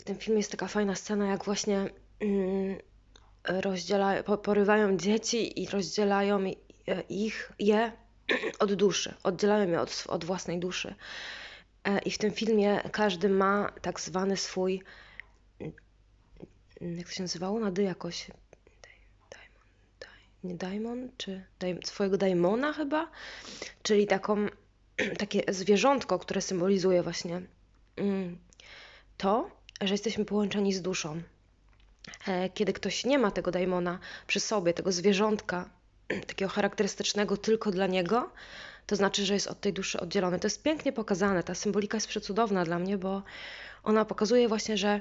w tym filmie jest taka fajna scena, jak właśnie mm, rozdziela, porywają dzieci i rozdzielają ich, je od duszy, oddzielają je od, od własnej duszy. E, I w tym filmie każdy ma tak zwany swój, jak to się nazywało, na dy jakoś, nie daimon, czy swojego daimona chyba, czyli taką, takie zwierzątko, które symbolizuje właśnie mm, to, że jesteśmy połączeni z duszą. E, kiedy ktoś nie ma tego daimona przy sobie, tego zwierzątka, takiego charakterystycznego tylko dla niego, to znaczy, że jest od tej duszy oddzielony. To jest pięknie pokazane. Ta symbolika jest przecudowna dla mnie, bo ona pokazuje właśnie, że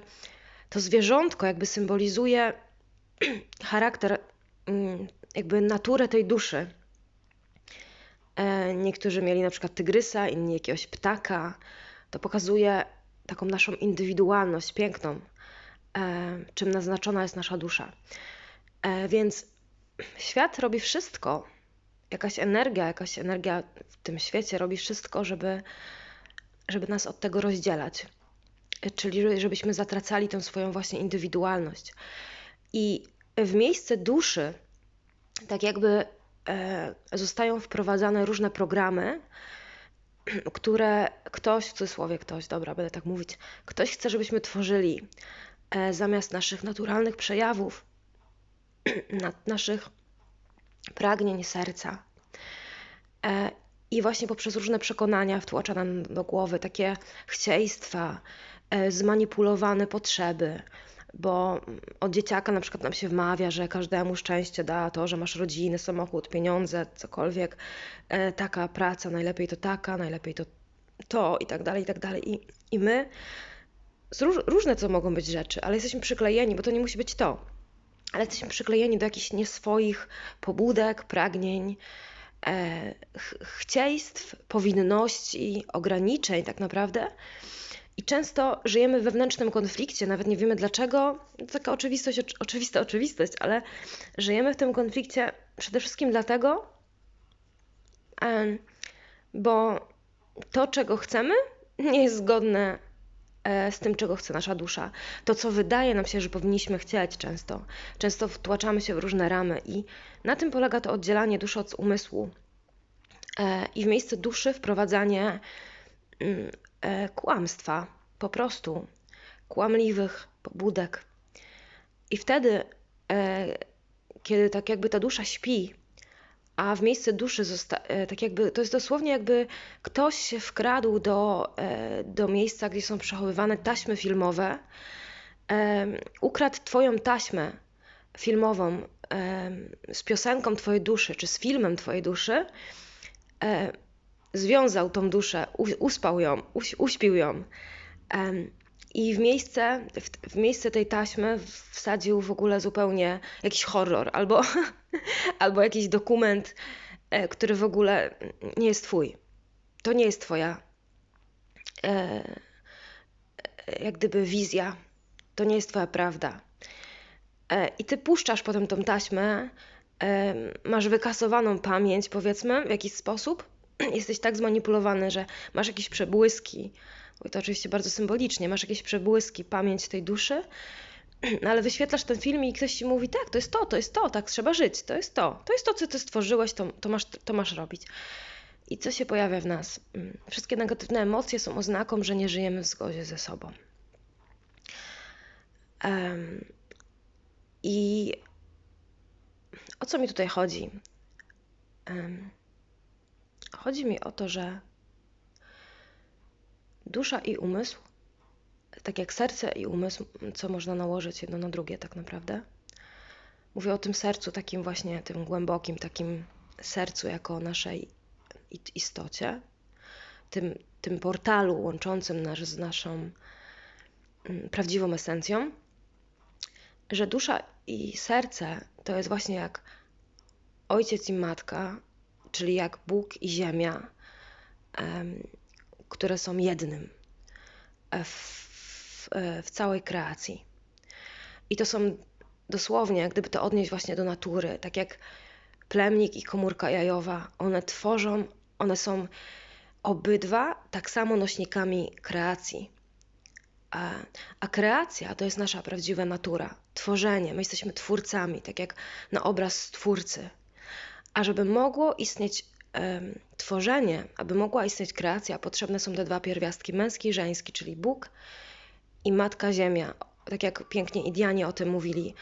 to zwierzątko jakby symbolizuje charakter, mm, jakby naturę tej duszy. E, niektórzy mieli na przykład tygrysa, inni jakiegoś ptaka. To pokazuje taką naszą indywidualność piękną, e, czym naznaczona jest nasza dusza. E, więc świat robi wszystko, jakaś energia, jakaś energia w tym świecie robi wszystko, żeby, żeby nas od tego rozdzielać. Czyli żebyśmy zatracali tę swoją właśnie indywidualność. I w miejsce duszy, tak jakby e, zostają wprowadzane różne programy, które ktoś, w cudzysłowie ktoś, dobra, będę tak mówić, ktoś chce, żebyśmy tworzyli e, zamiast naszych naturalnych przejawów, naszych pragnień serca. E, I właśnie poprzez różne przekonania wtłacza nam do głowy takie chcieństwa, e, zmanipulowane potrzeby, bo od dzieciaka na przykład nam się wmawia, że każdemu szczęście da to, że masz rodzinę, samochód, pieniądze, cokolwiek, e, taka praca, najlepiej to taka, najlepiej to to i tak dalej, i tak dalej. I, i my, róż, różne to mogą być rzeczy, ale jesteśmy przyklejeni, bo to nie musi być to ale jesteśmy przyklejeni do jakichś nieswoich pobudek, pragnień, e, chcieństw, powinności, ograniczeń, tak naprawdę. I często żyjemy w wewnętrznym konflikcie, nawet nie wiemy dlaczego. Taka oczywistość, oczywista oczywistość, ale żyjemy w tym konflikcie przede wszystkim dlatego, bo to, czego chcemy, nie jest zgodne E, z tym, czego chce nasza dusza. To, co wydaje nam się, że powinniśmy chcieć często. Często wtłaczamy się w różne ramy i na tym polega to oddzielanie duszy od umysłu. E, I w miejsce duszy wprowadzanie mm, kłamstwa, po prostu kłamliwych pobudek. I wtedy, kiedy tak jakby ta dusza śpi, a w miejsce duszy e, tak jakby, to jest dosłownie jakby ktoś się wkradł do, e, do miejsca, gdzie są przechowywane taśmy filmowe, ukradł twoją taśmę filmową z piosenką twojej duszy, czy z filmem twojej duszy, e, związał tą duszę, uspał ją, uśpił ją i w miejsce, w, miejsce tej taśmy wsadził w ogóle zupełnie jakiś horror albo, albo jakiś dokument, e, który w ogóle nie jest twój. To nie jest twoja e, e, jak gdyby wizja. To nie jest twoja prawda. I ty puszczasz potem tą taśmę, masz wykasowaną pamięć, powiedzmy, w jakiś sposób. Jesteś tak zmanipulowany, że masz jakieś przebłyski, bo to oczywiście bardzo symbolicznie, masz jakieś przebłyski, pamięć tej duszy, ale wyświetlasz ten film i ktoś ci mówi, tak, to jest to, to jest to, tak trzeba żyć, to jest to, to jest to, co ty stworzyłeś, to, to, masz, to masz robić. I co się pojawia w nas? Mm, wszystkie negatywne emocje są oznaką, że nie żyjemy w zgodzie ze sobą. Um, I o co mi tutaj chodzi? Um, chodzi mi o to, że Dusza i umysł, tak jak serce i umysł, co można nałożyć jedno na drugie, tak naprawdę. Mówię o tym sercu, takim właśnie, tym głębokim, takim sercu jako naszej istocie, tym, tym portalu łączącym nas z naszą mm, prawdziwą esencją, że dusza i serce to jest właśnie jak ojciec i matka, czyli jak Bóg i ziemia, które są jednym e, w, e, w całej kreacji. I to są dosłownie, gdyby to odnieść właśnie do natury, tak jak plemnik i komórka jajowa, one tworzą, one są obydwa tak samo nośnikami kreacji. A, a kreacja to jest nasza prawdziwa natura, tworzenie. My jesteśmy twórcami, tak jak na obraz stwórcy. A żeby mogło istnieć um, tworzenie, aby mogła istnieć kreacja, potrzebne są te dwa pierwiastki, męski i żeński, czyli Bóg i Matka Ziemia. Tak jak pięknie Indianie o tym mówili,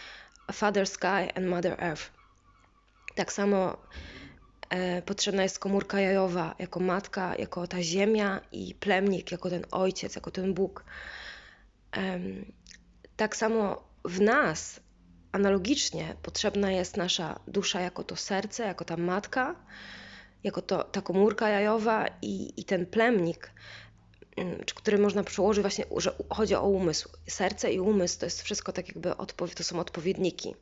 Father Sky and Mother Earth. Tak samo e, potrzebna jest komórka jajowa jako matka, jako ta ziemia i plemnik jako ten ojciec, jako ten Bóg. E, tak samo w nas analogicznie potrzebna jest nasza dusza jako to serce, jako ta matka, jako to, ta komórka jajowa i, i ten plemnik, mm, który można przełożyć właśnie, że chodzi o umysł. Serce i umysł to jest wszystko tak jakby, to są odpowiedniki.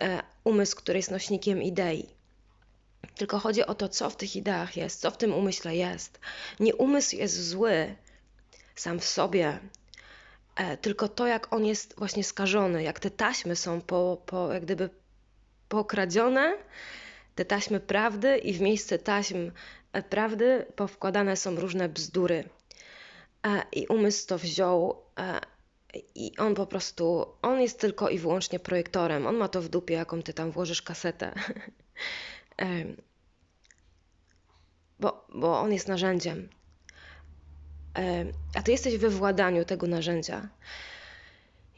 E, umysł, który jest nośnikiem idei. Tylko chodzi o to, co w tych ideach jest, co w tym umyśle jest. Nie umysł jest zły sam w sobie, tylko to, jak on jest właśnie skażony, jak te taśmy są po, po jak gdyby pokradzione, te taśmy prawdy i w miejsce taśm e, prawdy powkładane są różne bzdury. I umysł to wziął i on po prostu, on jest tylko i wyłącznie projektorem. On ma to w dupie, jaką ty tam włożysz kasetę. bo, bo on jest narzędziem. A ty jesteś we władaniu tego narzędzia.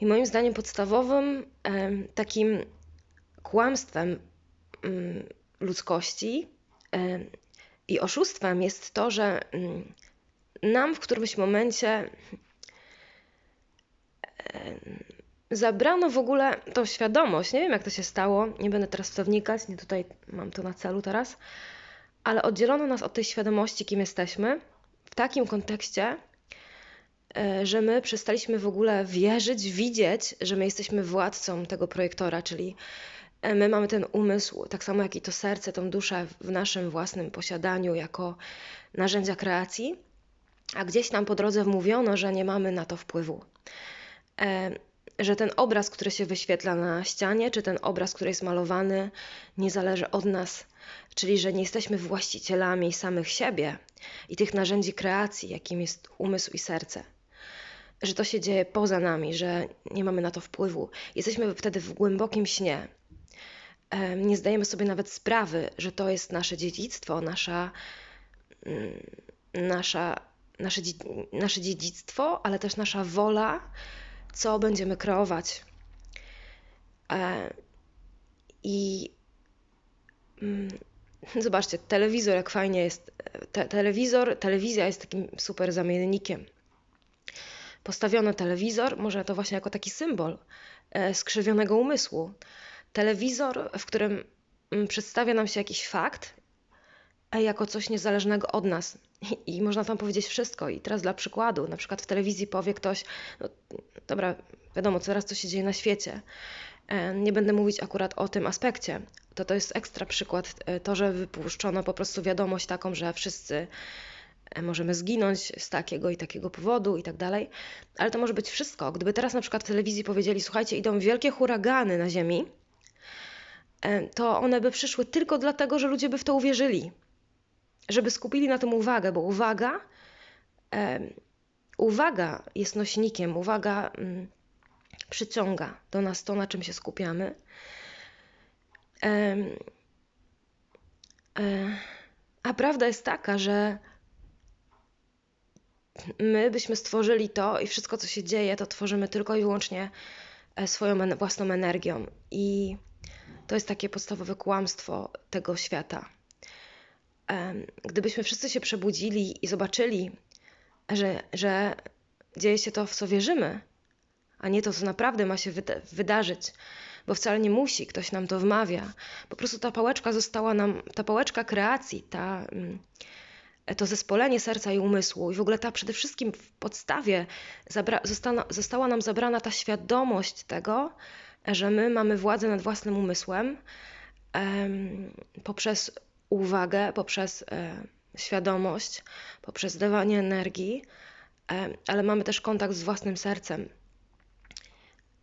I moim zdaniem podstawowym takim kłamstwem mm, ludzkości i oszustwem jest to, że mm, nam w którymś momencie zabrano w ogóle tą świadomość. Nie wiem, jak to się stało, nie będę teraz w to wnikać, nie tutaj mam to na celu teraz, ale oddzielono nas od tej świadomości, kim jesteśmy, w takim kontekście, e, że my przestaliśmy w ogóle wierzyć, widzieć, że my jesteśmy władcą tego projektora, czyli e, my mamy ten umysł, tak samo jak i to serce, tą duszę w naszym własnym posiadaniu jako narzędzia kreacji, a gdzieś nam po drodze wmówiono, że nie mamy na to wpływu. E, że ten obraz, który się wyświetla na ścianie, czy ten obraz, który jest malowany, nie zależy od nas, czyli że nie jesteśmy właścicielami samych siebie i tych narzędzi kreacji, jakim jest umysł i serce. Że to się dzieje poza nami, że nie mamy na to wpływu. Jesteśmy wtedy w głębokim śnie. Nie zdajemy sobie nawet sprawy, że to jest nasze dziedzictwo, nasza, mm, nasza, nasze, nasze dziedzictwo, ale też nasza wola co będziemy kreować. E, I zobaczcie, telewizor, jak fajnie jest. Te, telewizor, telewizja jest takim super zamiennikiem. Postawiono telewizor, może to właśnie jako taki symbol e, skrzywionego umysłu. Telewizor, w którym mm, przedstawia nam się jakiś fakt, jako coś niezależnego od nas. I, I, można tam powiedzieć wszystko. I teraz dla przykładu, na przykład w telewizji powie ktoś, no, dobra, wiadomo, coraz co się dzieje na świecie. E, nie będę mówić akurat o tym aspekcie. To to jest ekstra przykład, e, to, że wypuszczono po prostu wiadomość taką, że wszyscy e, możemy zginąć z takiego i takiego powodu i tak dalej. Ale to może być wszystko. Gdyby teraz na przykład w telewizji powiedzieli, słuchajcie, idą wielkie huragany na Ziemi, to one by przyszły tylko dlatego, że ludzie by w to uwierzyli żeby skupili na tym uwagę, bo uwaga, uwaga jest nośnikiem, uwaga mm, przyciąga do nas to, na czym się skupiamy. E, a prawda jest taka, że my byśmy stworzyli to i wszystko, co się dzieje, to tworzymy tylko i wyłącznie e, swoją własną energią. I to jest takie podstawowe kłamstwo tego świata gdybyśmy wszyscy się przebudzili i zobaczyli, że, że dzieje się to, w co wierzymy, a nie to, co naprawdę ma się wyda wydarzyć, bo wcale nie musi, ktoś nam to wmawia. Po prostu ta pałeczka została nam, ta pałeczka kreacji, ta, mm, to zespolenie serca i umysłu i w ogóle ta przede wszystkim w podstawie została, została nam zabrana ta świadomość tego, że my mamy władzę nad własnym umysłem um, poprzez uwagę, poprzez e, świadomość, poprzez dawanie energii, e, ale mamy też kontakt z własnym sercem.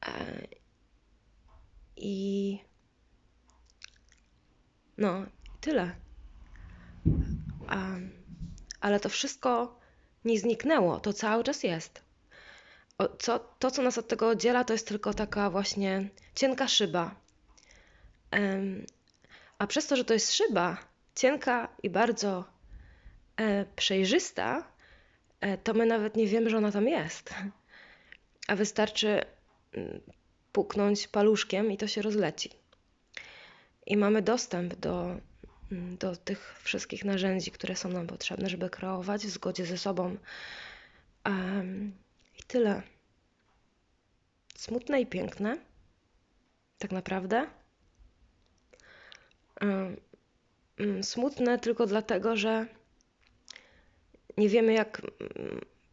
E, I no, tyle. ale to wszystko nie zniknęło, to cały czas jest. co, to, co nas od tego oddziela, to jest tylko taka właśnie cienka szyba. A przez to, że to jest szyba, cienka i bardzo e, przejrzysta, e, to my nawet nie wiemy, że ona tam jest. A wystarczy puknąć paluszkiem i to się rozleci. I mamy dostęp do, mm, do tych wszystkich narzędzi, które są nam potrzebne, żeby kreować w zgodzie ze sobą. Um, I tyle. Smutne i piękne, tak naprawdę. Um, smutne tylko dlatego, że nie wiemy, jak,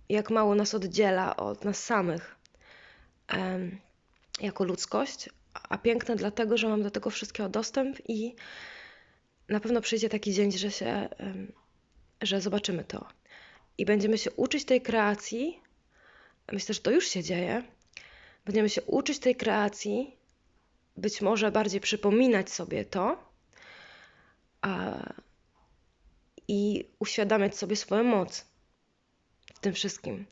jak mało nas oddziela od nas samych jako ludzkość, a piękne dlatego, że mam do tego wszystkiego dostęp i na pewno przyjdzie taki dzień, że się, że zobaczymy to. I będziemy się uczyć tej kreacji. Myślę, że to już się dzieje. Będziemy się uczyć tej kreacji, być może bardziej przypominać sobie to i uświadamiać sobie swoją moc w tym wszystkim.